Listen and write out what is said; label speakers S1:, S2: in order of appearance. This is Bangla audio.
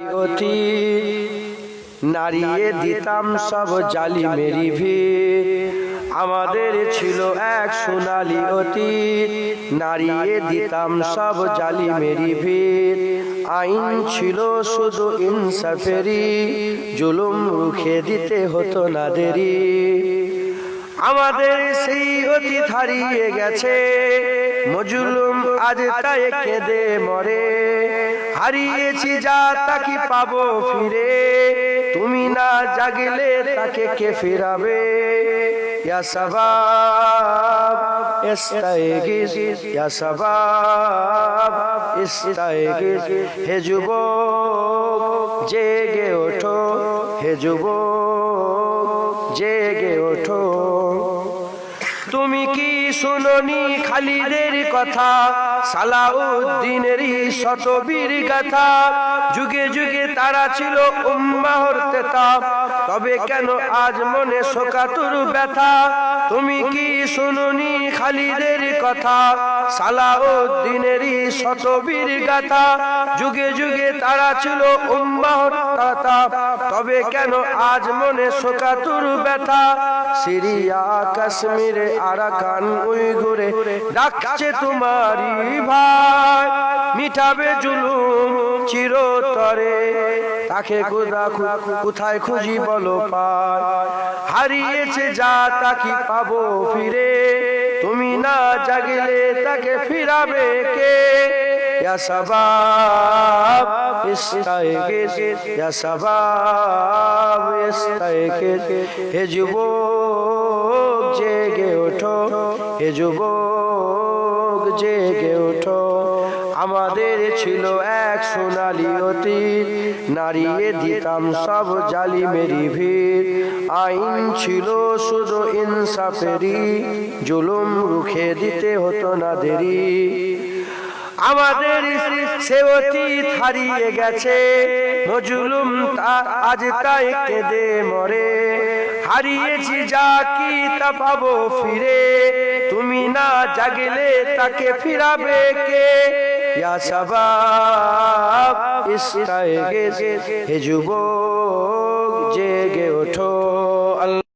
S1: অতি নারিয়ে দিতাম সব জালি মেরি ভিড়। আমাদের ছিল এক সোনালি অতীত নারিয়ে দিতাম সব জালি মেরি ভিড়। আইন ছিল শুধু ইনসাফেরি জুলুম রুখে দিতে হতো না দেরি আমাদের সেই অতীত হারিয়ে গেছে। মজুলুম আজ তাই কেঁদে মরে। হারিয়েছি যা তাকে পাবো ফিরে। তুমি না জাগলে তাকে কে ফিরাবে? ইয়া সবাব ইস্তাইগিস হে যুবক, জেগে ওঠো। হে যুবক, জেগে ওঠো। শুননি খালিদের কথা, সালাউদ্দিনেরই শতবীর গাথা। যুগে যুগে তারা ছিল উম্মাহর তেতা, তবে কেন আজ মনে শোকাতুর ব্যথা? তুমি কি শুনুনি খালিদের কথা? সালাউদ্দিনেরই শতবীর গাথা। যুগে যুগে তারা ছিল উম্মাহর তবে কেন আজ মনে শোকাতুর ব্যথা? সিরিয়া, কাশ্মীরে, আরাকান, উইঘুরে ডাকছে তোমারি ভাই। মিটাবে জুলুম চিরতরে। তাকে কোথা কোথায় খুঁজি বলো পায়। হারিয়েছে যা তাকে পাবো ফিরে। তুমি না জাগলে তাকে ফিরাবে কে? ইয়া সবাব ইস্তাইগিস ইয়া সবাব ইস্তাইগিস হে যুবক, জেগে ওঠো। হে যুবক, জেগে ওঠো। আমাদের ছিল এক সোনালি অতীত। নারিয়ে দিতাম সব জালি মেরি ভিড়। আইন ছিল শুধু ইনসাফেরি জুলুম রুখে দিতে হতো না দেরি। আমাদের সে অতীত হারিয়ে গেছে। মজুলুম তা আজ তাই কেঁদে মরে। হারিয়েছি যা কি তা পাবো ফিরে। তুমি না জাগলে তাকে ফিরাবে কে? ইয়া সবাব ইস্তাইগিস হে যুবক জেগে ওঠো আল্লাহ